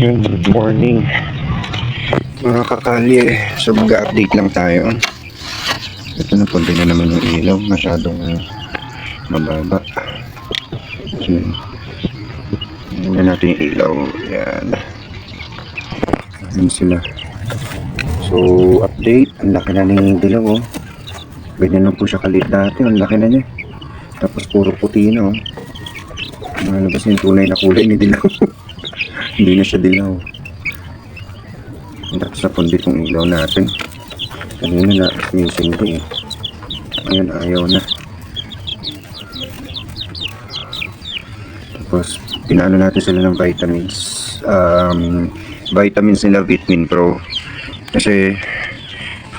Good morning. Mga kakali, so mag-update lang tayo. Ito na, punti na naman yung ilaw. Masyadong uh, mababa. So. Tingnan natin yung ilaw. Yan. Yan sila. So, update. Ang laki na ni dilaw, oh. Ganyan lang po siya kalit dati. Ang laki na niya. Tapos puro puti na, oh. Malabas yung tunay na kulay ni dilaw. Hindi na siya dilaw. Tapos napundit yung ilaw natin. Kanina na ko eh. Ngayon ayaw na. Tapos pinano natin sila ng vitamins. Um, vitamins nila Vitamin Pro. Kasi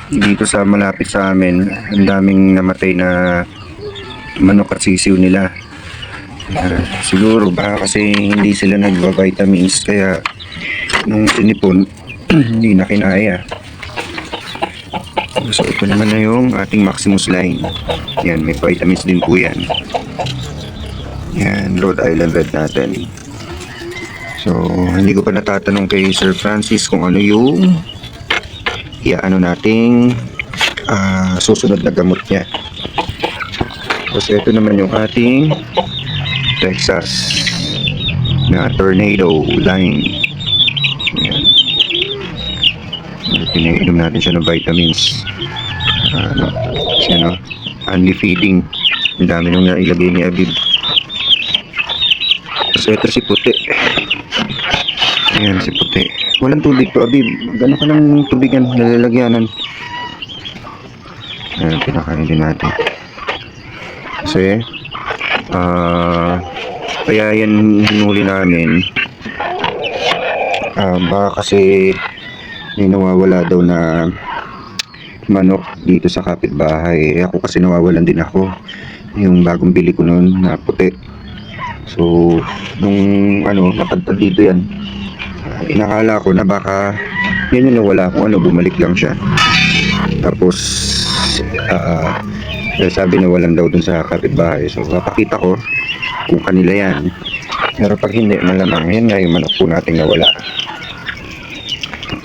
dito sa malapit sa amin, ang daming namatay na manok at sisiw nila. Ah, siguro baka kasi hindi sila nagva-vitamins kaya nung sinipon hindi na kinaya. So ito naman na yung ating Maximus line. Yan, may vitamins din po yan. Yan, Rhode Island Red natin. So, hindi ko pa natatanong kay Sir Francis kung ano yung iaano nating ah, susunod na gamot niya. Kasi ito naman yung ating Texas na tornado line. Ayan. Pinainom natin siya ng vitamins. Ano, kasi ano, only feeding. Ang dami nung nailagay ni Abib. Tapos ito si Puti. Ayan si Puti. Walang tubig to Abib. Gano'n ka ng tubigan, nalalagyanan. Ayan, pinakain din natin. Kasi, ah, kaya yan hinuli namin. Ah, baka kasi may nawawala daw na manok dito sa kapitbahay. Eh, ako kasi nawawalan din ako. Yung bagong bili ko noon na puti. So, nung ano, napadpad dito yan. ah, inakala ko na baka yan yung nawala ko. Ano, bumalik lang siya. Tapos, ah, eh, sabi na walang daw dun sa kapitbahay. So, papakita ko kung kanila yan. Pero pag hindi, malamang yan nga yung manok po nating nawala.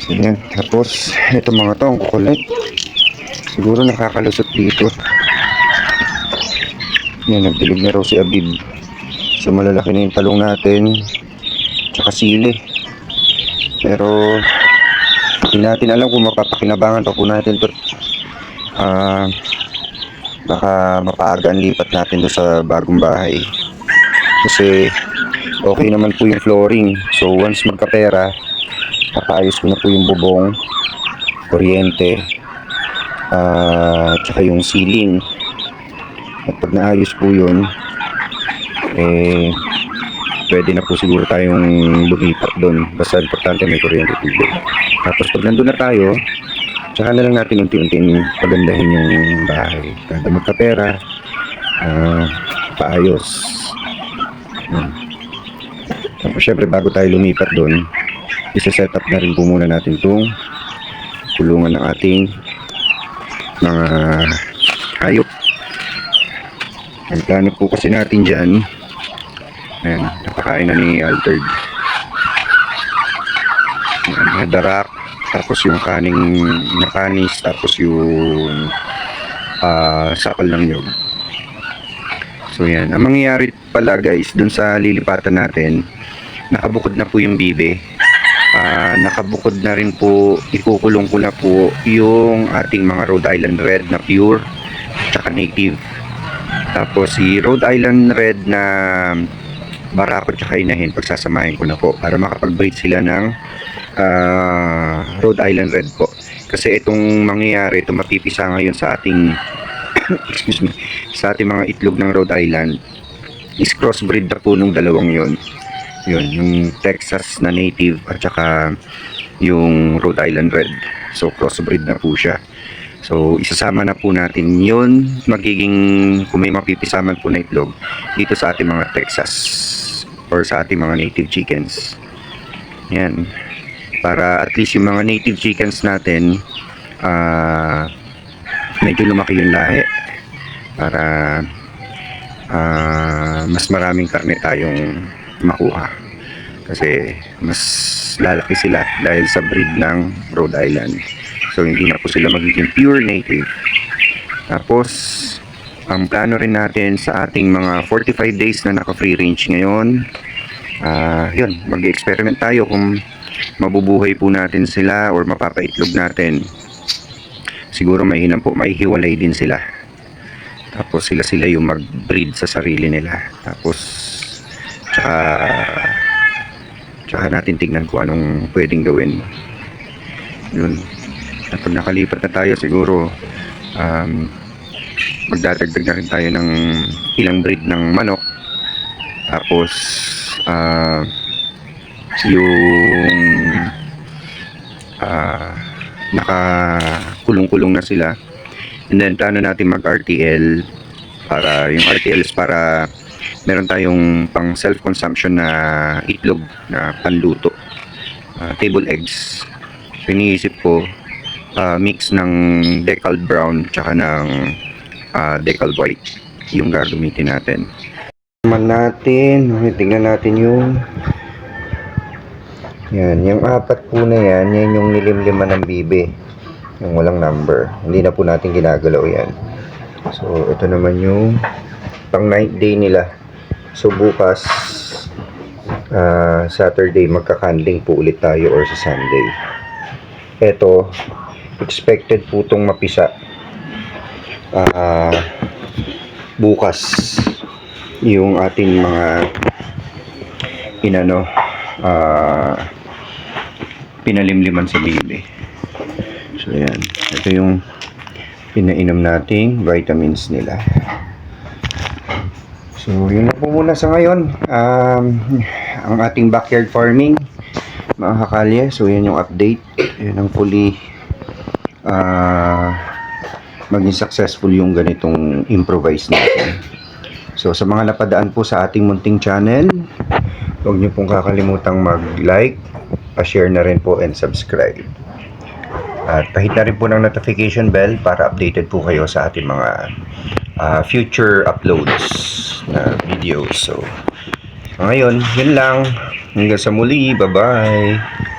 So, yan. Tapos, ito mga to, ang kukulit. Siguro nakakalusot dito. Yan, nagdilig na raw si Abib. So, malalaki na yung talong natin. Tsaka sili. Pero, hindi natin alam kung mapapakinabangan pa po natin to. Ah, baka mapaaga ang lipat natin doon sa bagong bahay. Kasi, okay naman po yung flooring. So, once magkapera, papaayos ko na po yung bubong, kuryente, ah, tsaka yung ceiling. At pag naayos po yun, eh, pwede na po siguro tayong lumipat doon. Basta importante may kuryente tubig. Tapos pag nandun na tayo, tsaka na lang natin unti-unting pagandahin yung bahay. Kada magkapera, ah, paayos. Yan. Tapos syempre bago tayo lumipat doon, isa-set up na rin po muna natin itong kulungan ng ating mga hayop. Ang plano po kasi natin dyan, ayan, napakain na ni Altered. Ayan, darak, tapos yung kaning nakanis, tapos yung ah, sakal ng nyog. So yan, ang mangyayari pala guys, dun sa lilipatan natin, nakabukod na po yung bibe. Ah, nakabukod na rin po, ikukulong ko na po yung ating mga Rhode Island Red na pure, tsaka native. Tapos si Rhode Island Red na barako tsaka inahin, pagsasamahin ko na po para makapag-breed sila ng ah, Rhode Island Red po. Kasi itong mangyayari, ito mapipisa ngayon sa ating excuse me, sa ating mga itlog ng Rhode Island is crossbreed na po nung dalawang yon yun, yung Texas na native at saka yung Rhode Island Red. So, crossbreed na po siya. So, isasama na po natin yun. Magiging, kung may mapipisaman po na itlog, dito sa ating mga Texas or sa ating mga native chickens. Yan. Para at least yung mga native chickens natin, ah, medyo lumaki yung lahi. Para ah, mas maraming karne tayong makuha. Kasi mas lalaki sila dahil sa breed ng Rhode Island. So hindi na po sila magiging pure native. Tapos ang plano rin natin sa ating mga 45 days na naka-free range ngayon, ah yun, mag-experiment tayo kung mabubuhay po natin sila or mapapaitlog natin. Siguro may hinam po, may hiwalay din sila. Tapos sila sila yung mag-breed sa sarili nila. Tapos tsaka tsaka natin tignan kung anong pwedeng gawin. Yun. At pag nakalipat na tayo siguro um, magdadagdag na rin tayo ng ilang breed ng manok. Tapos ah yung ah nakakulong-kulong na sila. And then plano natin mag-RTL para yung RTL is para meron tayong pang self-consumption na itlog na panluto. Ah, table eggs. So, iniisip ko ah, mix ng decal brown tsaka ng ah, decal white yung gagamitin natin. Naman natin, tingnan natin yung yan, yung apat po na yan, yan yung nilimliman ng bibi. Yung walang number. Hindi na po natin ginagalaw yan. So, ito naman yung pang ninth day nila. So, bukas, ah, Saturday, magkakandling po ulit tayo or sa Sunday. Ito, expected po itong mapisa. Ah, bukas, yung ating mga inano, ah, pinalimliman sa bibi. So, yan. Ito yung pinainom nating vitamins nila. So, yun na po muna sa ngayon. Um, ang ating backyard farming, mga kakalye. So, yan yung update. Yan ang fully ah maging successful yung ganitong improvise natin. So, sa mga napadaan po sa ating munting channel, huwag niyo pong kakalimutang mag-like, pa-share na rin po and subscribe. At pahit na rin po ng notification bell para updated po kayo sa ating mga ah, future uploads na videos. So, ngayon, yun lang. Hanggang sa muli. Bye-bye.